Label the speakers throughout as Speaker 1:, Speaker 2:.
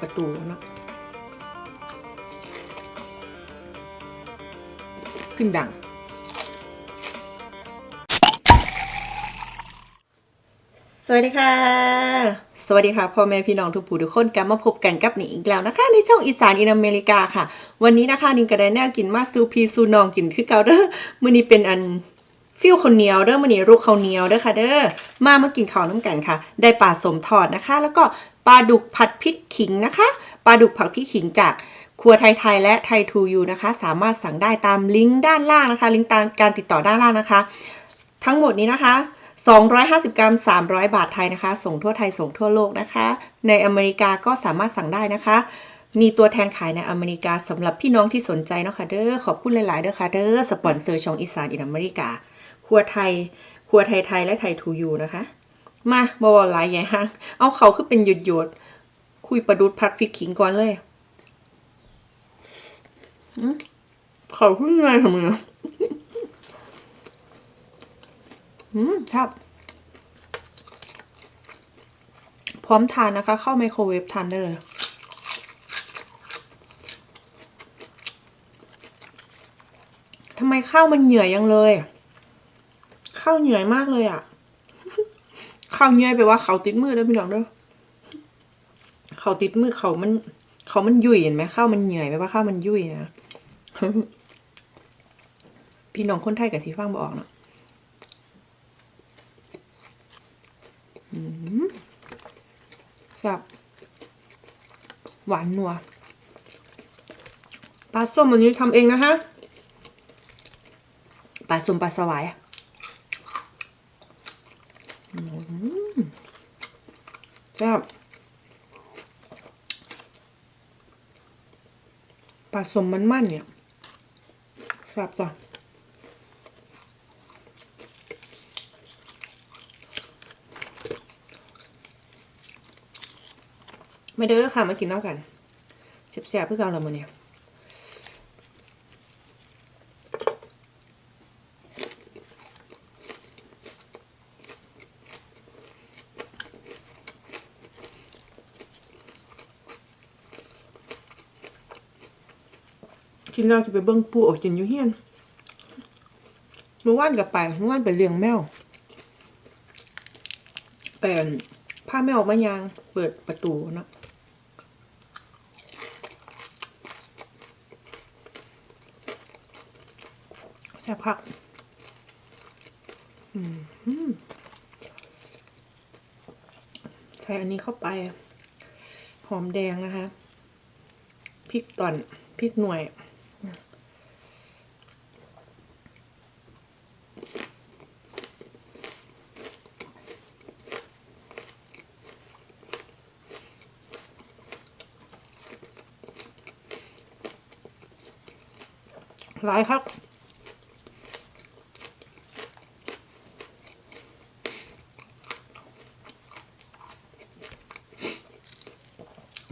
Speaker 1: ประตูเนาะขึ้นดัง สวัสดีค่ะ สวัสดีค่ะพ่อแม่พี่น้องทุกผู้ทุกคนกลับมาพบกันกับหนิงอีกแล้วนะคะ ในช่องอีสานอินอเมริกาค่ะ วันนี้นะคะนิงก็ได้แนวกินมาซูพีซูนองกินคือเกาเด้อมื้อนี้เป็นอัน ฟิวข้าวเหนียวเด้อมื้อนี้รูกข้าเหนียวเด้อค่ะเด้อมามากินข้าวน้ำกันค่ะ ได้ปลาสมทอดนะคะ แล้วก็ปลาดุกผัดพริกขิงนะคะปลาดุกผัดพริกขิงจากครัวไทยๆและไทยทูยูนะคะ สามารถสั่งได้ตามลิงก์ด้านล่างนะคะ ลิงก์ตามการติดต่อด้านล่างนะคะ ทั้งหมดนี้นะคะ 250 กรัม 300 บาทไทยนะคะ ส่งทั่วไทยส่งทั่วโลกนะคะ ในอเมริกาก็สามารถสั่งได้นะคะ มีตัวแทนขายในอเมริกาสำหรับพี่น้องที่สนใจเนาะค่ะเด้อขอบคุณหลาย ๆ เด้อค่ะเด้อสปอนเซอร์ช่องอีสานอินอเมริกา ครัวไทย ครัวไทยๆและไทยทูยูนะคะ มาบอลไลน์ใหญ่ฮะเอาเขาคือเป็นหยดหยดคุยประดุดพัดพริกขิงก่อนเลยเขาขึ้นไงทำไมอะอืมครับพร้อมทานนะคะ เข้าไมโครเวฟทานได้เลยทำไมข้าวมันเหนื่อยยังเลย ข้าวเหนื่อยมากเลยอะข้าวเหนื่อยไปลว่าเขาติดมือเด้อพี่น้องเด้อเขาติดมือเขามัน เขามันยุ่ยเห็นไหมข้าวมันเหนื่อยไปลว่าข้าวมันยุ่ยนะพี่น้องคนไทยกับสีฟังบอกเนาะแซ่บหวานนัวปลาส้มอันนี้ทำเองนะคะปลาส้มปลาสวายอืม แซ่บปลาส้มมันมันๆเนี่ยแซ่บจ้ะไม่เด้อค่ะมากินน้ำกันแซ่บๆเพื่อเราละมื้อเนี่ย กินแล้วจะไปเบิ้งปูออกกินอยู่เฮียนเมื่อวานกับไปเมื่อวานไปเลี้ยงแมวเป็นผ้าแมวมายางเปิดประตูเนาะแซ่บคักใส่อันนี้เข้าไป หอมแดงนะคะ พริกตอน พริกหน่วย หลายครับ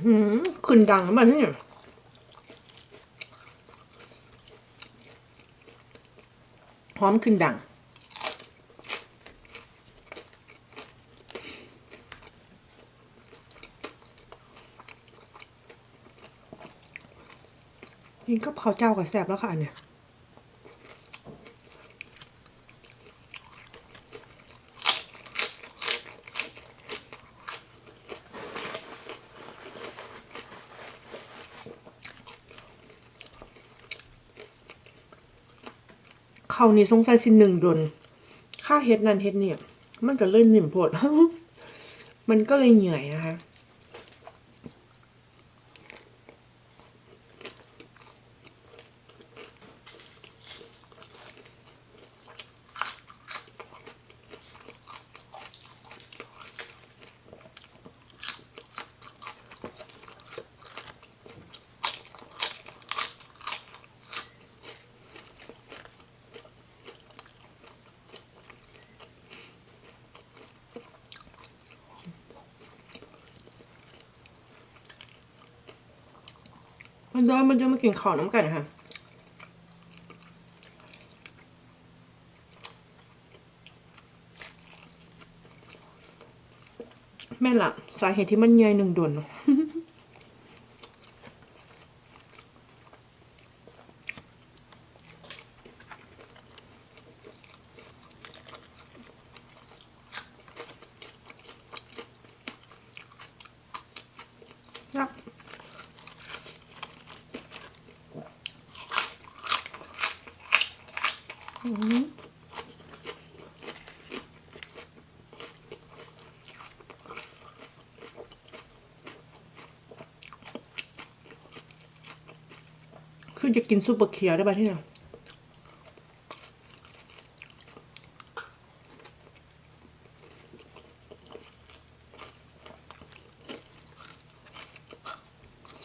Speaker 1: หืมขึ้นดังมันที่นี่หอมขึ้นดัง นี่ก็เผาเจ้ากับแสบแล้วค่ะเนี่ยเขานี่สงสัยสิหนึ่งดนค่าเฮ็ดนั่นเฮ็ดเนี่ย มันก็เลยนิ่มโพดมันก็เลยเหนื่อยนะคะ มันเดินมันจะมากินข้าวน้ำกันค่ะแม่ละสาเหตุที่มันเยยหนึ่งด่วนเนอะ คือจะกินซุปเปอร์เคียวได้ป่ะที่เนี่ย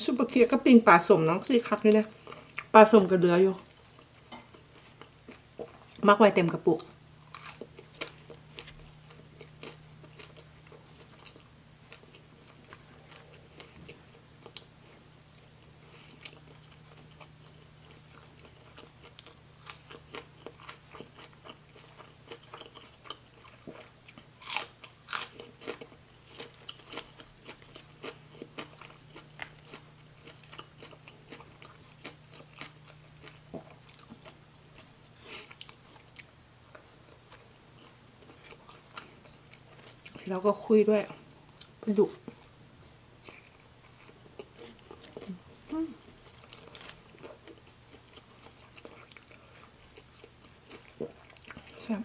Speaker 1: ซุปเปอร์เคียวก็ปิ้งปลาสมน้องสิคักนี่นะปลาสมกับเดืออยู่ มักไว้เต็มกระปุก แล้วก็คุยด้วยปลาดุกแซ่บ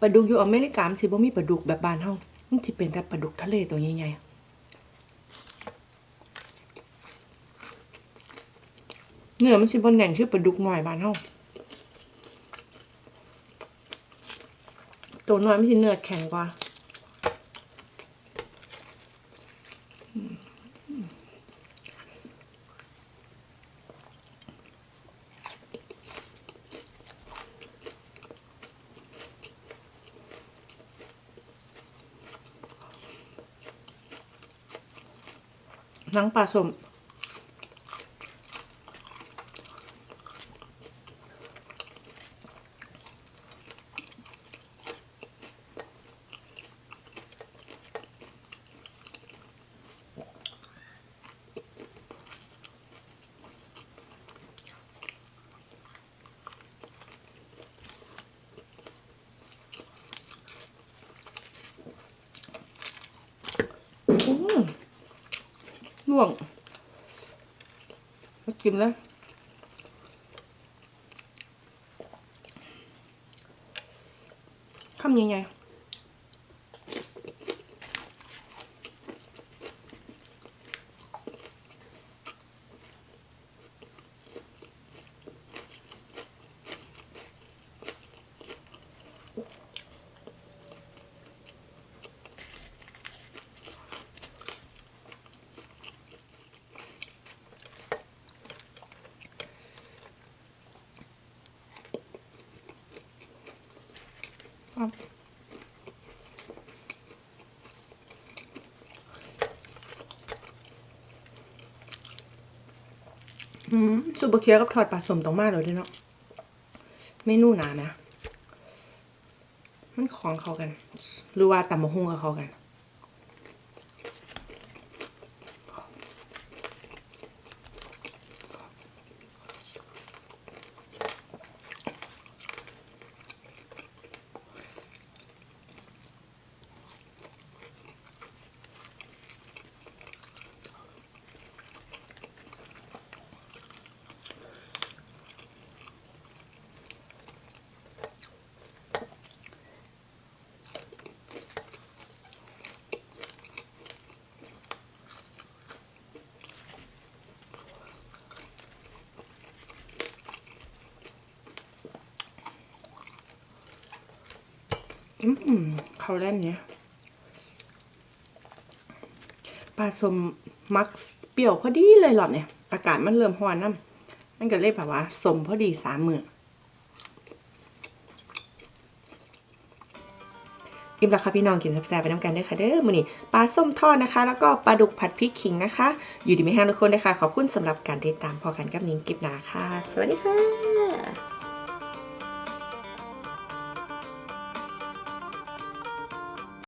Speaker 1: ปลาดุกอยู่อเมริกามนสิบ่มีปลาดุกแบบบ้านเฮามันสิเป็นแต่ปลาดุกทะเลตัวใหญ่ๆเนื้อมันสิบ่แน่นคือปลาดุกหน่อยบ้านเฮาตัวน้อยมันสิเนื้อแข็งกว่า หนังปลาสมอืม ล่ วงมากินแล้วคำยังไง ครับอืมซุปเปอร์เคียกับทอดปลาสมต้องมากเลยด้วยเนาะเมนูหนานะ มันของเขากัน หรือว่าตำมะฮุ่งกับเขากัน อืมเขาเล่นเนี้ยปลาสมมักเปรี้ยวพอดีเลยหลอดเนี่ย อากาศมันเริ่มร้อนน้ำมันก็เลยแบบว่า สมพอดีสามมืออิ่มแล้วค่ะพี่น้องกินแซ่บๆไปน้ำกันด้วยค่ะเด้อมื้อนี้ปลาส้มทอดนะคะ แล้วก็ปลาดุกผัดพริกขิงนะคะ อยู่ดีไม่แห้งทุกคนเลยค่ะ ขอบคุณสำหรับการติดตามพอกันกับนิ้งกิบหนาค่ะ สวัสดีค่ะ